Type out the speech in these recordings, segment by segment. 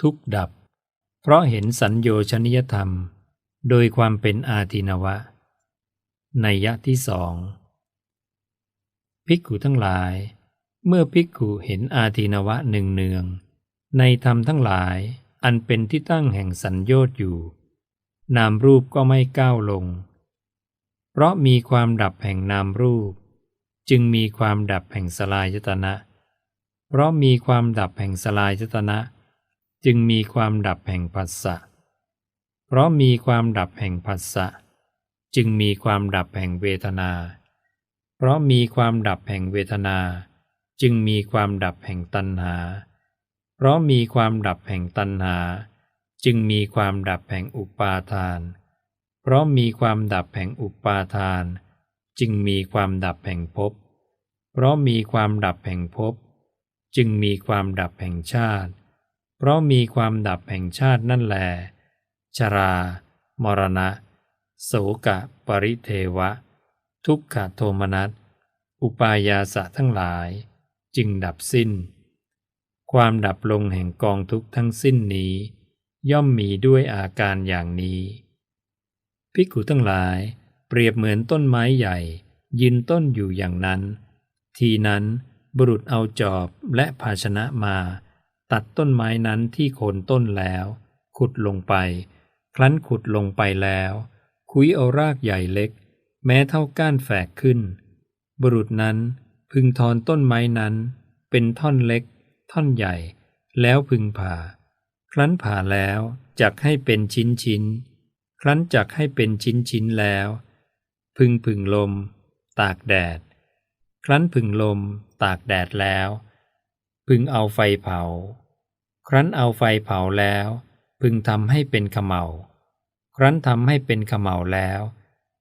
ทุกดับ เพราะเห็นสัญโยชนิยธรรม โดยความเป็นอาทินวะ ในยะที่สองภิกขุทั้งหลาย เมื่อภิกขุเห็นอาทินวะหนึ่งเนือง ในธรรมทั้งหลายอันเป็นที่ตั้งแห่งสัญโยชน์อยู่ นามรูปก็ไม่ก้าวลง เพราะมีความดับแห่งนามรูป จึงมีความดับแห่งสลายตนะ เพราะมีความดับแห่งสลายตนะ จึงมีความดับแห่งผัสสะ เพราะมีความดับแห่งผัสสะ จึงมีความดับแห่งเวทนา เพราะมีความดับแห่งเวทนา จึงมีความดับแห่งตัณหา เพราะมีความดับแห่งตัณหา จึงมีความดับแห่งอุปาทาน เพราะมีความดับแห่งอุปาทาน จึงมีความดับแห่งภพ เพราะมีความดับแห่งภพ จึงมีความดับแห่งชาติ เพราะมีความดับแห่งชาตินั่นแล ชรา มรณะ โสกะปริเทวะ ทุกขโทมนัส อุปายาสะทั้งหลาย จึงดับสิ้น ความดับลงแห่งกองทุกทั้งสิ้นนี้ ย่อมมีด้วยอาการอย่างนี้ภิกขุทั้งหลายเปรียบเหมือนต้นไม้ใหญ่ ยืนต้นอยู่อย่างนั้น ทีนั้นบุรุษเอาจอบและภาชนะมา ตัดต้นไม้นั้นที่โคนต้นแล้ว ขุดลงไป ครั้นขุดลงไปแล้ว คุยเอารากใหญ่เล็ก แม้เท่าก้านแฝกขึ้น บุรุษนั้นพึงทอนต้นไม้นั้น เป็นท่อนเล็ก ท่อนใหญ่ แล้วพึงผ่า ครั้นผ่าแล้วจักให้เป็นชิ้นชิ้น ครั้นจักให้เป็นชิ้นชิ้นแล้ว พึงผึ่งลม ตากแดด ครั้นผึ่งลม ตากแดดแล้ว พึงเอาไฟเผา ครั้นเอาไฟเผาแล้ว พึงทำให้เป็นขมเหลาครั้นทำให้เป็นขมเหลาแล้ว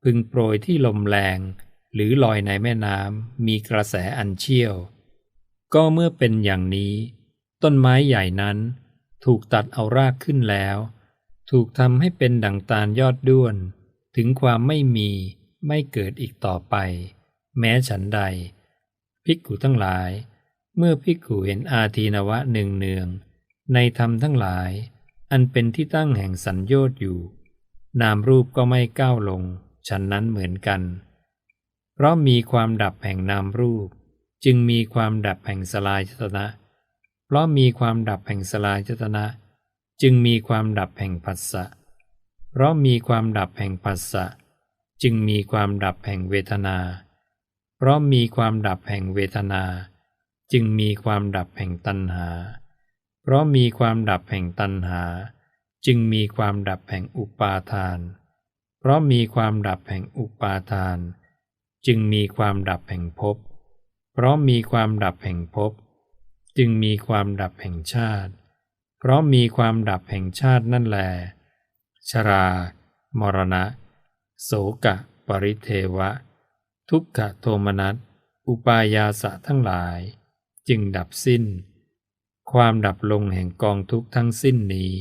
พึงโปรยที่ลมแรงหรือลอยในแม่น้ำมีกระแสอันเชี่ยว ก็เมื่อเป็นอย่างนี้ ต้นไม้ใหญ่นั้น ถูกตัดเอารากขึ้นแล้ว ถูกทำให้เป็นดังตาลยอดด้วน ถึงความไม่มีไม่เกิดอีกต่อไป แม้ฉันใด ภิกขุทั้งหลาย เมื่อภิกขุเห็นอาทีนวะหนึ่งเนืองในธรรมทั้งหลาย อันเป็นที่ตั้งแห่งสัญโยน์อยู่ นามรูปก็ไม่ก้าวลง ฉันนั้นเหมือนกัน เพราะมีความดับแห่งนามรูป จึงมีความดับแห่งสลายจตนะ เพราะมีความดับแห่งสลายจตนะ จึงมีความดับแห่งผัสสะเพราะมีความดับแห่งผัสสะจึงมีความดับแห่งเวทนา เพราะมีความดับแห่งเวทนา จึงมีความดับแห่งตัณหา เพราะมีความดับแห่งตัณหา จึงมีความดับแห่งอุปาทาน เพราะมีความดับแห่งอุปาทาน จึงมีความดับแห่งภพ เพราะมีความดับแห่งภพ จึงมีความดับแห่งชาติ เพราะมีความดับแห่งชาตินั่นแล ชรา มรณะ โสกะ ปริเทวะ ทุกขโทมนัส อุปายาสะทั้งหลาย จึงดับสิ้น ความดับลงแห่งกองทุกข์ทั้งสิ้นนี้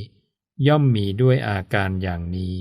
ย่อมมีด้วยอาการอย่างนี้